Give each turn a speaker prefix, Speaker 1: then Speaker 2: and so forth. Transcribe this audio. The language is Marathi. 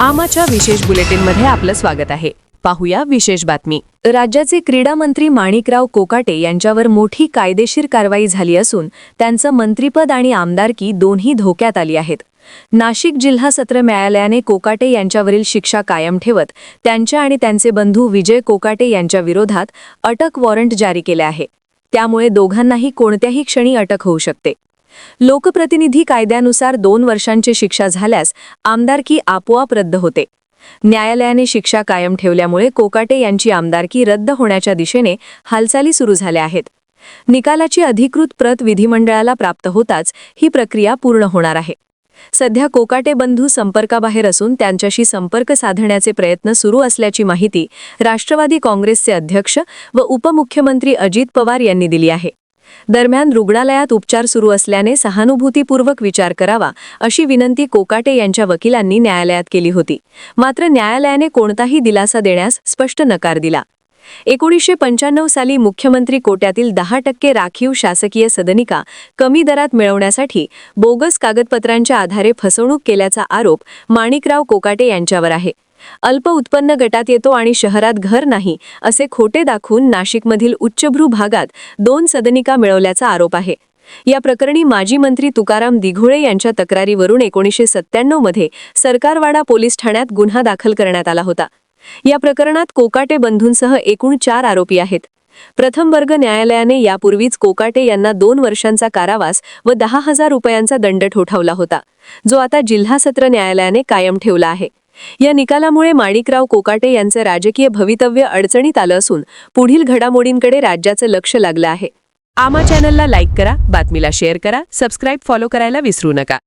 Speaker 1: आमाच्या विशेष बुलेटिनमध्ये आपलं स्वागत आहे. पाहूया विशेष बातमी. राज्याचे क्रीडा मंत्री माणिकराव कोकाटे यांच्यावर मोठी कायदेशीर कारवाई झाली असून त्यांचं मंत्रिपद आणि आमदारकी दोन्ही धोक्यात आली आहेत. नाशिक जिल्हा सत्र न्यायालयाने कोकाटे यांच्यावरील शिक्षा कायम ठेवत त्यांच्या आणि त्यांचे बंधू विजय कोकाटे यांच्या विरोधात अटक वॉरंट जारी केले आहे. त्यामुळे दोघांनाही कोणत्याही क्षणी अटक होऊ शकते. लोकप्रतिनिधी कायद्यानुसार दोन वर्षांची शिक्षा झाल्यास आमदारकी आपोआप रद्द होते. न्यायालयाने शिक्षा कायम ठेवल्यामुळे कोकाटे यांची आमदारकी रद्द होण्याच्या दिशेने हालचाली सुरू झाल्या आहेत. निकालाची अधिकृत प्रत विधिमंडळाला प्राप्त होताच ही प्रक्रिया पूर्ण होणार आहे. सध्या कोकाटे बंधू संपर्काबाहेर असून त्यांच्याशी संपर्क साधण्याचे प्रयत्न सुरू असल्याची माहिती राष्ट्रवादी काँग्रेसचे अध्यक्ष व उपमुख्यमंत्री अजित पवार यांनी दिली आहे. दरम्यान रुग्णालयात उपचार सुरू असल्याने सहानुभूतीपूर्वक विचार करावा अशी विनंती कोकाटे यांच्या वकिलांनी न्यायालयात केली होती. मात्र न्यायालयाने कोणताही दिलासा देण्यास स्पष्ट नकार दिला. एकोणीसशे पंच्याण्णव साली मुख्यमंत्री कोट्यातील दहा टक्के राखीव शासकीय सदनिका कमी दरात मिळवण्यासाठी बोगस कागदपत्रांच्या आधारे फसवणूक केल्याचा आरोप माणिकराव कोकाटे यांच्यावर आहे. अल्प उत्पन्न गटात येतो आणि शहरात घर नाही असे खोटे दाखवून नाशिकमधील उच्चभ्रू भागात दोन सदनिका मिळवल्याचा आरोप आहे. या प्रकरणी माजी मंत्री तुकाराम दिघोळे यांच्या तक्रारीवरून एकोणीसशे सत्त्याण्णवमध्ये सरकारवाडा पोलीस ठाण्यात गुन्हा दाखल करण्यात आला होता. या प्रकरणात कोकाटे बंधूंसह एकूण चार आरोपी आहेत. प्रथम वर्ग न्यायालयाने यापूर्वीच कोकाटे यांना दोन वर्षांचा कारावास व दहा हजार रुपयांचा दंड ठोठावला होता जो आता जिल्हा सत्र न्यायालयाने कायम ठेवला आहे. या निकालामुळे माणिकराव कोकाटे यांचे राजकीय भवितव्य अडचणीत आलं असून पुढील घडामोडींकडे राज्याचं लक्ष लागलं आहे. आमा चॅनलला लाईक करा बातमीला शेअर करा सबस्क्राईब फॉलो करायला विसरू नका.